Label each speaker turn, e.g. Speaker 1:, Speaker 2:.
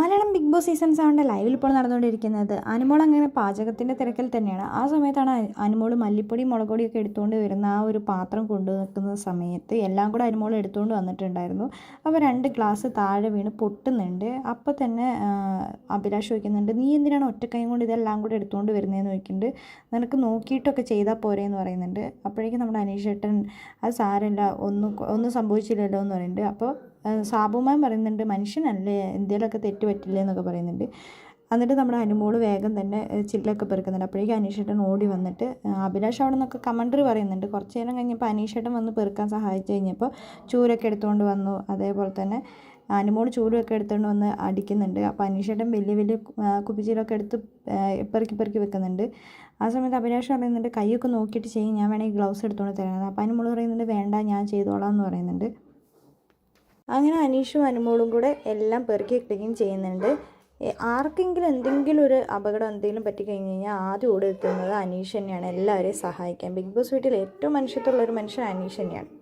Speaker 1: Malayalam Bigg Boss season സെവന്റെ ലൈവിൽ ഇപ്പോൾ നടന്നുകൊണ്ടിരിക്കുന്നത്. അനുമോൾ അങ്ങനെ പാചകത്തിന്റെ തിരക്കിൽ തന്നെയാണ്. ആ സമയത്താണ് അനുമോൾ മല്ലിപ്പൊടി മുളകൊടിയൊക്കെ എടുത്തുകൊണ്ട് വരുന്ന ആ ഒരു പാത്രം കൊണ്ടു നിൽക്കുന്ന സമയത്ത് എല്ലാം കൂടെ അനുമോൾ എടുത്തുകൊണ്ട് വന്നിട്ടുണ്ടായിരുന്നു. അപ്പോൾ രണ്ട് ഗ്ലാസ് താഴെ വീണ് പൊട്ടുന്നുണ്ട്. അപ്പോൾ തന്നെ അഭിലാഷ് ചോദിക്കുന്നുണ്ട് നീ എന്തിനാണ് ഒറ്റക്കൈ കൊണ്ട് ഇതെല്ലാം കൂടെ എടുത്തുകൊണ്ട് വരുന്നതെന്ന് ചോദിക്കുന്നുണ്ട്. നിനക്ക് നോക്കിയിട്ടൊക്കെ ചെയ്താൽ പോരെ പറയുന്നുണ്ട്. അപ്പോഴേക്കും നമ്മുടെ അനീഷേട്ടൻ അത് സാരമില്ല ഒന്നും ഒന്നും സംഭവിച്ചില്ലല്ലോ എന്ന് പറയുന്നുണ്ട്. അപ്പോൾ സാബുമാൻ പറയുന്നുണ്ട് മനുഷ്യനല്ലേ എന്തെങ്കിലുമൊക്കെ തെറ്റ് പറ്റില്ലേ എന്നൊക്കെ പറയുന്നുണ്ട്. എന്നിട്ട് നമ്മുടെ അനുമോൾ വേഗം തന്നെ ചില്ലൊക്കെ പെറുക്കുന്നുണ്ട്. അപ്പോഴേക്കും അനീഷേട്ടൻ ഓടി വന്നിട്ട് അഭിലാഷ് അവിടെ നിന്നൊക്കെ കമൻഡർ പറയുന്നുണ്ട്. കുറച്ച് നേരം കഴിഞ്ഞപ്പോൾ അനീഷേട്ടൻ വന്ന് പെറുക്കാൻ സഹായിച്ചു കഴിഞ്ഞപ്പോൾ ചൂരൊക്കെ എടുത്തുകൊണ്ട് വന്നു. അതേപോലെ തന്നെ അനുമോൾ ചൂരൊക്കെ എടുത്തുകൊണ്ട് വന്ന് അടിക്കുന്നുണ്ട്. അപ്പോൾ അനീഷേട്ടൻ വലിയ വലിയ കുപ്പിച്ചീലൊക്കെ എടുത്ത് പെറുക്കി പെറുക്കി വെക്കുന്നുണ്ട്. ആ സമയത്ത് അഭിലാഷ് പറയുന്നുണ്ട് കൈയൊക്കെ നോക്കിയിട്ട് ചെയ്യും ഞാൻ വേണമെങ്കിൽ ഗ്ലൗസ് എടുത്തുകൊണ്ട് തരാം. അപ്പോൾ അനുമോൾ പറയുന്നുണ്ട് വേണ്ട ഞാൻ ചെയ്തോളാം എന്ന് പറയുന്നുണ്ട്. അങ്ങനെ അനീഷും അനുമോളും കൂടെ എല്ലാം പെറുക്കി ക്ലീൻ ചെയ്യുന്നുണ്ട്. ആർക്കെങ്കിലും എന്തെങ്കിലും ഒരു അപകടം എന്തെങ്കിലും പറ്റിക്കഴിഞ്ഞ് കഴിഞ്ഞാൽ ആദ്യം ഓടി എത്തുന്നത് അനീഷ് തന്നെയാണ്. എല്ലാവരെയും സഹായിക്കാൻ. ബിഗ് ബോസ് വീട്ടിൽ ഏറ്റവും മനുഷ്യത്വമുള്ള ഒരു മനുഷ്യൻ അനീഷ് തന്നെയാണ്.